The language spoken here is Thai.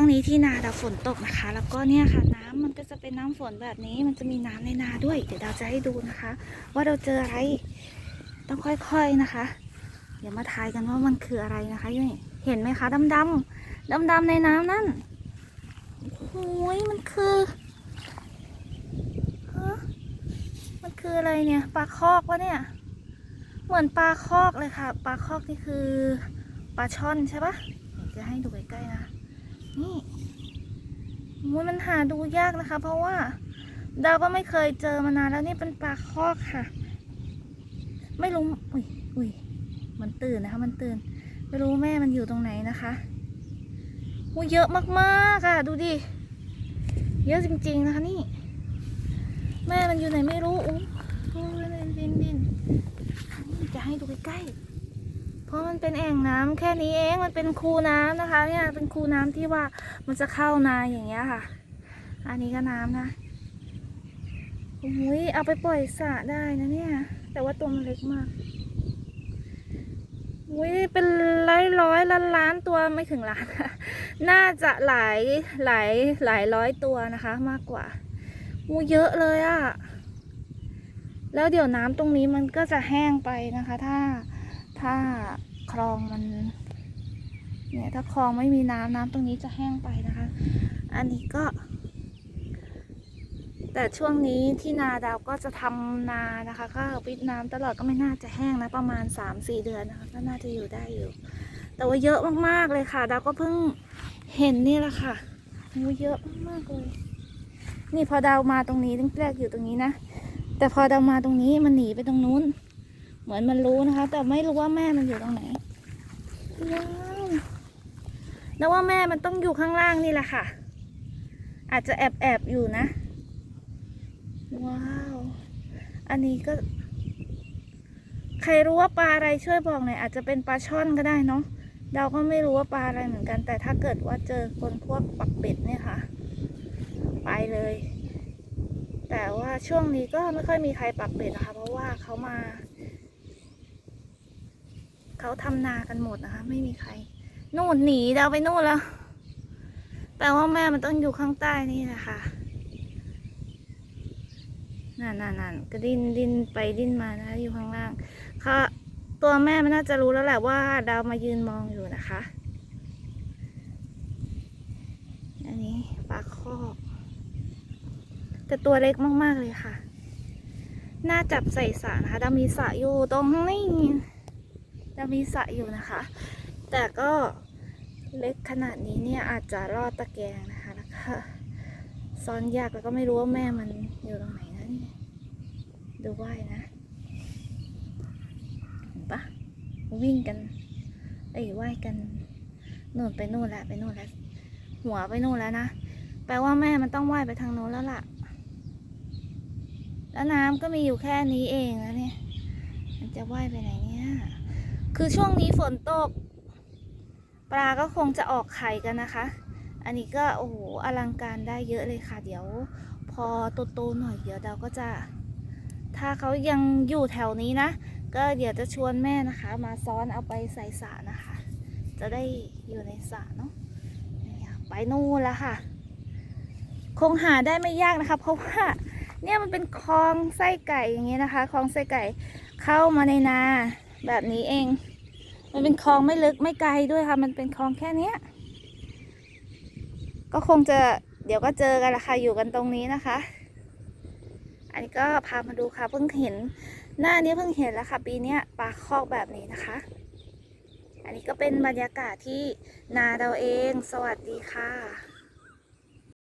วงนี้ที่นาดาวฝนตกนะคะ แล้วก็เนี่ยค่ะน้ำมันก็จะเป็นน้ำฝนแบบนี้ มันจะมีน้ำในนาด้วย เดี๋ยวดาวจะให้ดูนะคะ ว่าเราเจออะไร ต้องค่อยๆนะคะ เดี๋ยวมาทายกันว่ามันคืออะไรนะคะนี่เห็นไหมคะดำดำดำดำๆในน้ำนั่นโอ้ยมันคือฮะมันคืออะไรเนี่ยปลาคอกวะเนี่ย เหมือนปลาคอกเลยค่ะปลาคอกนี่คือปลาช่อนใช่ปะจะให้ดูใกล้ๆนะ นี่มันหาดูยากนะคะ เพราะว่าดาวก็ไม่เคยเจอมานานแล้วนี่เป็นปลาคอกค่ะ ไม่รู้อุ้ยอุ้ยมันตื่นนะคะ มันตื่น ไม่รู้แม่มันอยู่ตรงไหนนะคะโอ้ยเยอะมากๆค่ะ ดูดิ เยอะจริงๆนะคะนี่ แม่มันอยู่ไหนไม่รู้อู้อู้ดินดินดินจะให้ดูใกล้ๆ เพราะมันเป็นแอ่งน้ำแค่นี้เองมันเป็นคูน้ำนะคะ เนี่ยเป็นคูน้ำที่ว่ามันจะเข้านาอย่างเงี้ยค่ะ อันนี้ก็น้ำนะโอ้ยเอาไปปล่อยสระได้นะเนี่ย แต่ว่าตัวมันเล็กมากอุ้ยเป็นร้อยร้อยล้านล้านตัวไม่ถึงล้านน่าจะหลายหลายหลายร้อยตัวนะคะ มากกว่าอูเยอะเลยอะ แล้วเดี๋ยวน้ำตรงนี้มันก็จะแห้งไปนะคะ ถ้าถ้า คลองมันเนี่ยถ้าคลองไม่มีน้ำน้ำตรงนี้จะแห้งไปนะคะ อันนี้ก็ แต่ช่วงนี้ที่นาดาวก็จะทำนานะคะ ก็วิทน้ำตลอดก็ไม่น่าจะแห้งนะประมาณ 3-4 เดือนนะคะ ก็น่าจะอยู่ได้อยู่ แต่ว่าเยอะมากๆเลยค่ะ ดาวก็เพิ่งเห็นนี่แหละค่ะโอ้เยอะมากเลยนี่พอดาวมาตรงนี้ตั้งแรกอยู่ตรงนี้นะ แต่พอดาวมาตรงนี้มันหนีไปตรงนู้น เหมือนมันรู้นะคะ แต่ไม่รู้ว่าแม่มันอยู่ตรงไหนว้าวแล้วว่าแม่มันต้องอยู่ข้างล่างนี่แหละค่ะ อาจจะแอบแอบอยู่นะ ว้าว อันนี้ก็ ใครรู้ว่าปลาอะไรช่วยบอกหน่อยอาจจะเป็นปลาช่อนก็ได้เนาะเราก็ไม่รู้ว่าปลาอะไรเหมือนกัน แต่ถ้าเกิดว่าเจอคนพวกปักเป็ดเนี่ยค่ะ ไปเลย แต่ว่าช่วงนี้ก็ไม่ค่อยมีใครปักเป็ดนะคะ เพราะว่าเขามา เขาทำนากันหมดนะคะ ไม่มีใคร นู่นหนีเราไปนู่นแล้ว แปลว่าแม่มันต้องอยู่ข้างใต้นี่แหละคะนั่นนั่นนั่นก็ดิ้นดิ้นไปดิ้นมานะคะอยู่ข้างล่างค่ะตัวแม่มันน่าจะรู้แล้วแหละว่า ดาวมายืนมองอยู่นะคะ อันนี้ปลาคอกแต่ตัวเล็กมาก ๆ เลยค่ะ น่าจับใส่สระนะคะดาวมีสระอยู่ตรงนี้ ดาวมีสระอยู่นะคะ แต่ก็เล็กขนาดนี้เนี่ยอาจจะรอดตะแกรงนะคะแล้วก็ซ้อนยากแล้วก็ไม่รู้ว่าแม่มันอยู่ตรงไหนนะนี่ดูว่ายนะเห็นปะวิ่งกันเอ้ว่ายกันนู่นไปนู่นแล้วไปนู่นแล้วหัวไปนู่นแล้วนะแปลว่าแม่มันต้องว่ายไปทางโน้นแล้วล่ะ แล้วน้ำก็มีอยู่แค่นี้เองนะเนี่ยมันจะว่ายไปไหนเนี่ย คือช่วงนี้ฝนตก ปลาก็คงจะออกไข่กันนะคะ อันนี้ก็โอ้โหอลังการได้เยอะเลยค่ะ เดี๋ยว พอโตๆหน่อยเดี๋ยวเราก็จะ ถ้าเขายังอยู่แถวนี้นะ ก็เดี๋ยวจะชวนแม่นะคะ มาซ้อนเอาไปใส่สระนะคะ จะได้อยู่ในสระเนาะไปนู่นแล้วค่ะ คงหาได้ไม่ยากนะคะ เพราะว่าเนี่ยมันเป็นคลองไส้ไก่อย่างเงี้ยนะคะคลองไส้ไก่เข้ามาในนา แบบนี้เอง มันเป็นคลองไม่ลึกไม่ไกลด้วยค่ะ มันเป็นคลองแค่เนี้ย ก็คงจะเดี๋ยวก็เจอกันละค่ะ อยู่กันตรงนี้นะคะ อันนี้ก็พามาดูค่ะ เพิ่งเห็นหน้านี้เพิ่งเห็นแล้วค่ะ ปีเนี้ยปลาคอกแบบนี้นะคะ อันนี้ก็เป็นบรรยากาศที่นาเราเอง สวัสดีค่ะ